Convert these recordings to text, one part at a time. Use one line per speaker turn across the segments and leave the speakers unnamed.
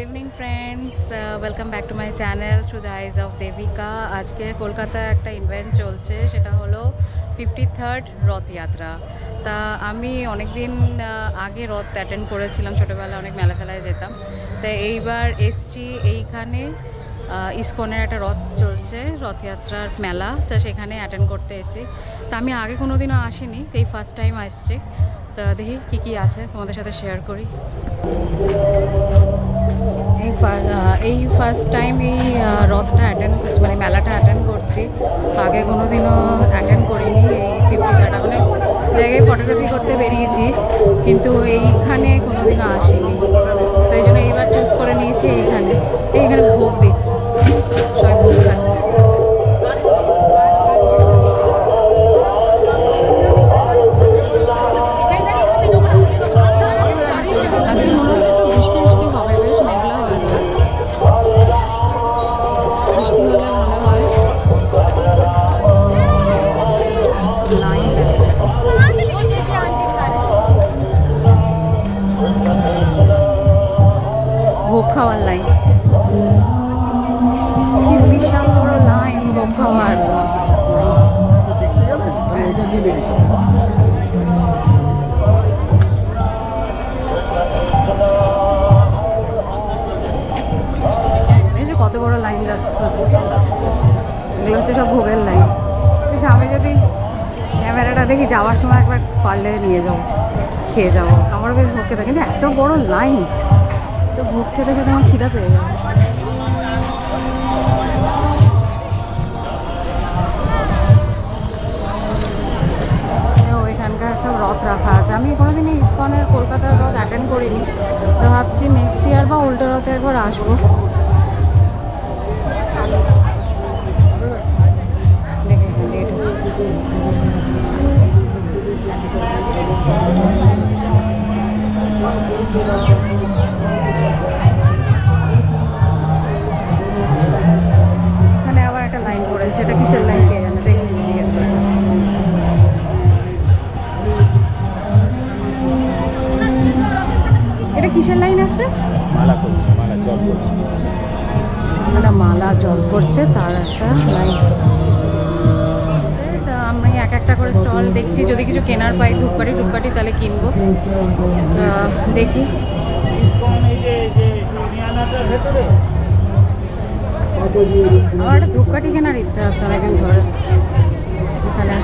Good evening friends welcome back to my channel through the eyes of Debika আজকে কলকাতায় একটা event চলছে, সেটা হলো ফিফটি থার্ড রথযাত্রা তা আমি অনেক দিন আগে রথ অ্যাটেন্ড করেছিলাম, ছোটোবেলায় অনেক মেলা ফেলায় যেতাম। তা এইবার এসছি এইখানে ইসকনের একটা রথ চলছে রথযাত্রার মেলা। তা সেখানে অ্যাটেন্ড করতে এসেছি। তা আমি আগে কোনো দিনও আসিনি এই ফার্স্ট টাইম আসছি। তা দেখি কী কী আছে, তোমাদের সাথে শেয়ার করি। এই এই ফার্স্ট টাইম এই রথটা অ্যাটেন্ড মানে মেলাটা অ্যাটেন্ড করছি। আগে কোনো দিনও অ্যাটেন্ড করিনি এই ফিফটিটা মানে জায়গায় ফটোগ্রাফি করতে বেরিয়েছি, কিন্তু এইখানে কোনো দিনও আসিনি। তাই জন্য এইবার চুজ করে নিয়েছি এইখানে। এইখানে খাওয়ার লাইন কি বিশাল বড় লাইন ভোগ খাওয়ার। কত বড় লাইন এগুলো হচ্ছে সব ভোগের লাইন বেশ, আমি যদি ক্যামেরাটা দেখি, যাওয়ার সময় একবার পারলে নিয়ে যাব, খেয়ে যাব। আমার বেশ ভোগ খেতে কিন্তু এত বড় লাইন তো ভোগ খেতে খেতে আমার খিদা পেয়ে যাবে এখানকার সব রথ রাখা আছে। আমি কোনোদিন ইস্কনের কলকাতার রথ অ্যাটেন্ড করিনি। তো ভাবছি নেক্সট ইয়ার বা উল্টো রথে একবার আসব। দেখে এখান আবার একটা লাইন পড়েছে এটা কিসের লাইন কে জানে? দেখছি জিজ্ঞেস করছি। এটা কিসের লাইন আছে?
মালা করছে মালা জল করছে।
একটা মালা জল করছে তার একটা লাইন করে স্টল দেখছি, যদি কিছু কেনার পাই ধূপকাঠি টুপকাঠি তাহলে কিনবো। দেখি। আমার একটা ধূপকাঠি কেনার ইচ্ছা আছে অনেকদিন ধরে। এখানে।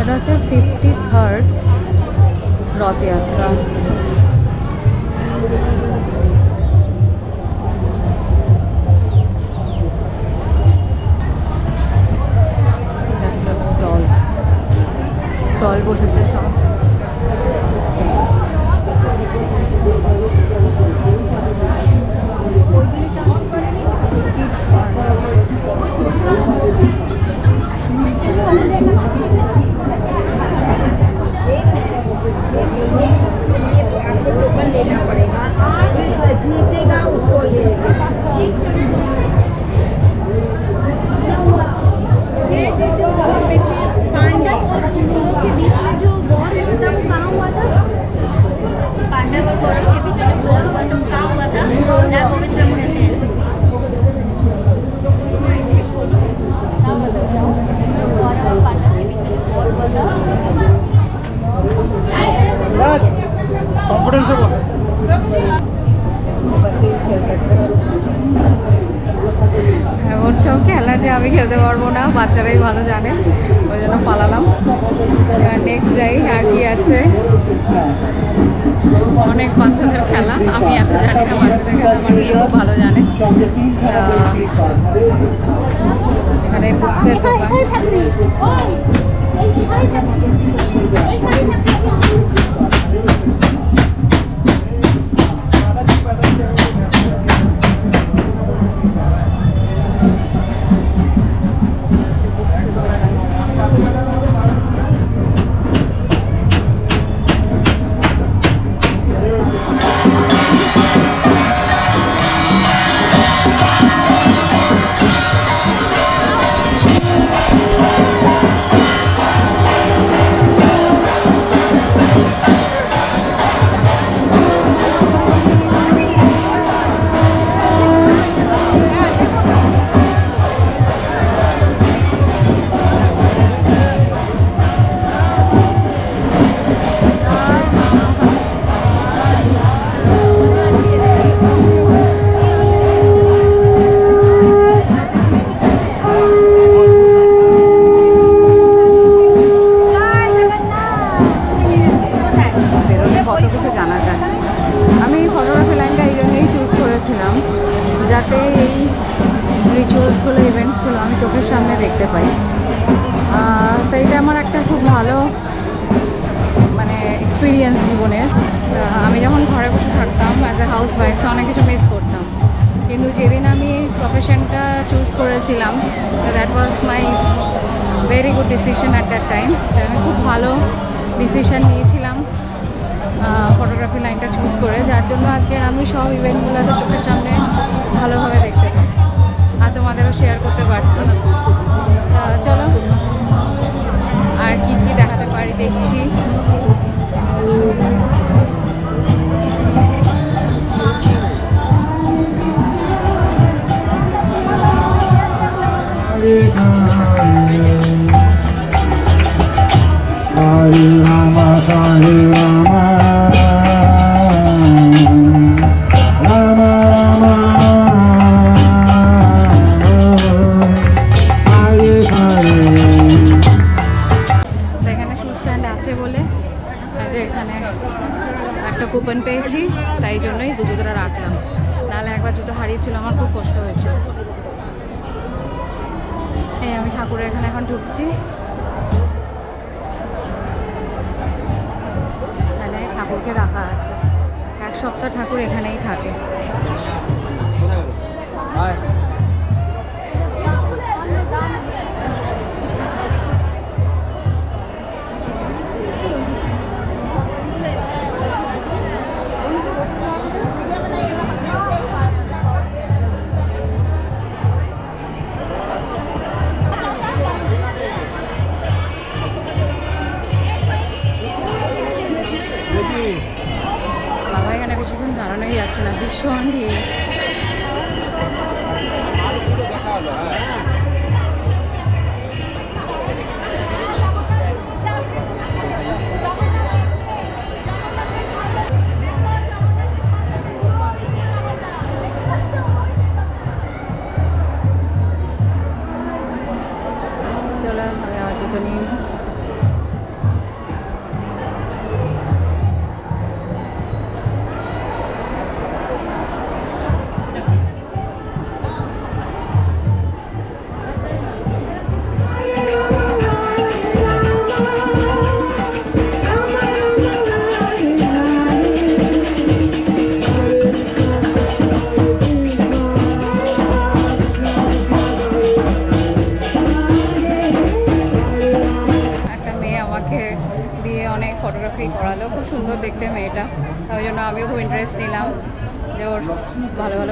এটা হচ্ছে ফিফটি থার্ড রথযাত্রা
पांडव और कौरवों के बीच में जो वॉर हुआ हुआ था पांडव और कौरव के बीच में जो वॉर हुआ था वो कहाँ हुआ था। गोविंद रहते
ভালো জানে, ওই জন্য পালালাম। নেক্সট যাই আর কি আছে? অনেক বাচ্চাদের খেলা, আমি এত জানি না বাচ্চাদের খেলা, আমার মেয়ে খুব ভালো জানে। এখানে বুকসের দোকান। হচ্ছে আমি প্রফেশনটা চুজ করেছিলাম। That was my very good decision at that time আমি খুব ভালো ডিসিশন নিয়েছিলাম ফটোগ্রাফি লাইনটা চুজ করে, যার জন্য আজকের আমি সব ইভেন্টগুলোতে চোখের সামনে ভালোভাবে দেখতে পাই আর তোমাদেরও শেয়ার করতে পারছি। চলো, আর কি কি দেখাতে পারি দেখছি। আছে। এক সপ্তাহ ঠাকুর এখানেই থাকে। যাচ্ছে না ভীষণ ভিড়।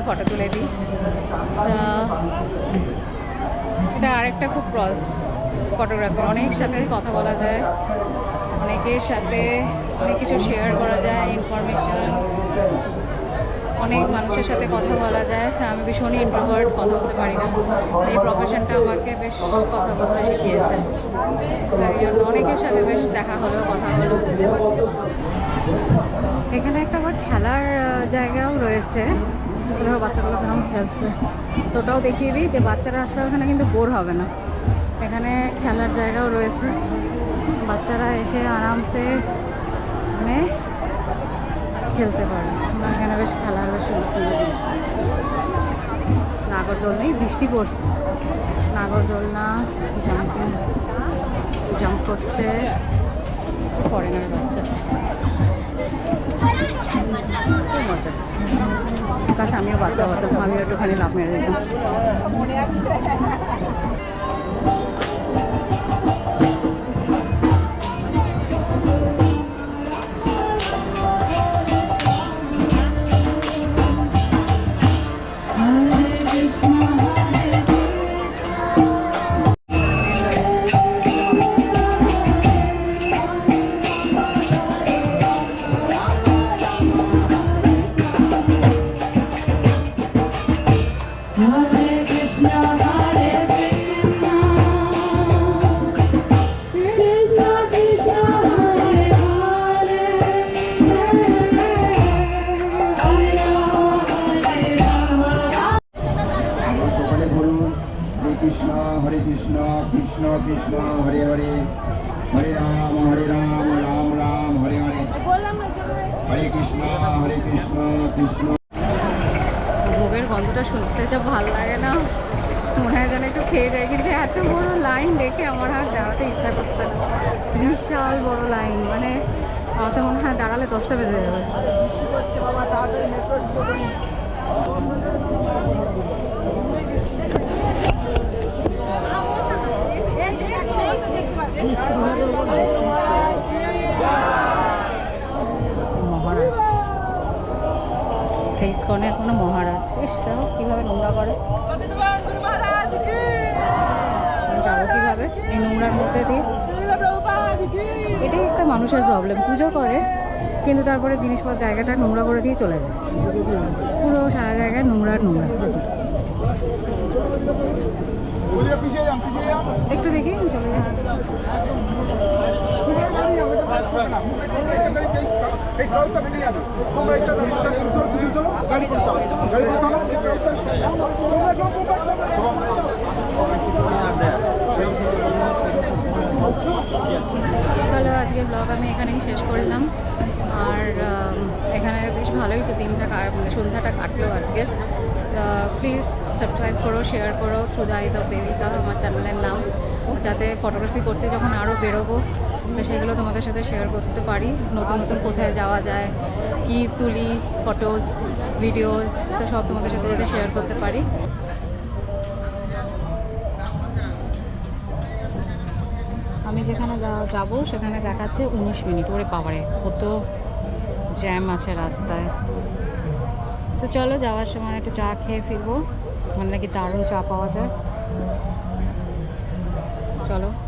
ফটো তুলে দিই। এটা আরেকটা খুব ক্রস ফটোগ্রাফি অনেক সাথে কথা বলা যায়। অনেকের সাথে অনেক কিছু শেয়ার করা যায় ইনফরমেশন অনেক মানুষের সাথে কথা বলা যায়। আমি ভীষণই ইন্ট্রোভার্ট কথা বলতে পারি না। এই প্রফেশনটা আমাকে বেশ কথা বলতে শিখিয়েছে। তাই জন্য অনেকের সাথে বেশ দেখা হলো, কথা হলো। এখানে একটা আবার খেলার জায়গাও রয়েছে। দেখো বাচ্চাগুলো কেরম খেলছে। তো ওটাও দেখিয়ে দিই যে বাচ্চারা আসলে ওখানে কিন্তু বোর হবে না। এখানে খেলার জায়গাও রয়েছে। বাচ্চারা এসে আরামসে মানে খেলতে পারে। এখানে বেশ খেলার বেশ সুন্দর সুন্দর জিনিস। নাগরদোল নেই, বৃষ্টি পড়ছে। নাগরদোলনা জাম্পিং জাম্প করছে। ফরেনার বাচ্চা। কাশ আমিও বাচ্চা হতাম আমিও একটুখানি লাভ মেরে দিতাম। ভোগের গন্ধটা শুনতে যা ভালো লাগে না মনে হয় যেন একটু খেয়ে যায় কিন্তু এত বড় লাইন দেখে আমার আর দাঁড়াতে ইচ্ছা করছে না বিশাল বড় লাইন মানে আমার মনে হয় দাঁড়ালে দশটা বেজে যাবে মহারাজ এটা ইস্কনের কোনো মহারাজ। ইস কীভাবে নোংরা করে। যাব কীভাবে? এই নোংরার মধ্যে দিয়ে। এটাই একটা মানুষের প্রবলেম পুজো করে, কিন্তু তারপরে জিনিসপত্র জায়গাটা নোংরা করে দিয়ে চলে যায়। পুরো সারা জায়গায় নোংরা নোংরা। একটু দেখি, চলে চলো আজকের ব্লগ আমি এখানেই শেষ করলাম। আর এখানে বেশ ভালোই দিনটা মানে সন্ধ্যাটা কাটলো আজকের। প্লিজ সাবস্ক্রাইব করো শেয়ার করো through the eyes of Debika আমার চ্যানেলের নাম। যাতে ফটোগ্রাফি করতে যখন আরও বেরোবো, তো সেগুলো তোমাদের সাথে শেয়ার করতে পারি। নতুন নতুন কোথায় যাওয়া যায়, কী তুলি ফটোস ভিডিওস তো সব তোমাদের সাথে যাতে শেয়ার করতে পারি। আমি যেখানে যাব সেখানে দেখাচ্ছে উনিশ মিনিট ওরে পাবারে কত জ্যাম আছে রাস্তায়। তো চলো যাওয়ার সময় একটু চা খেয়ে ফিরবো মানে নাকি দারুণ চা পাওয়া যায়। চলো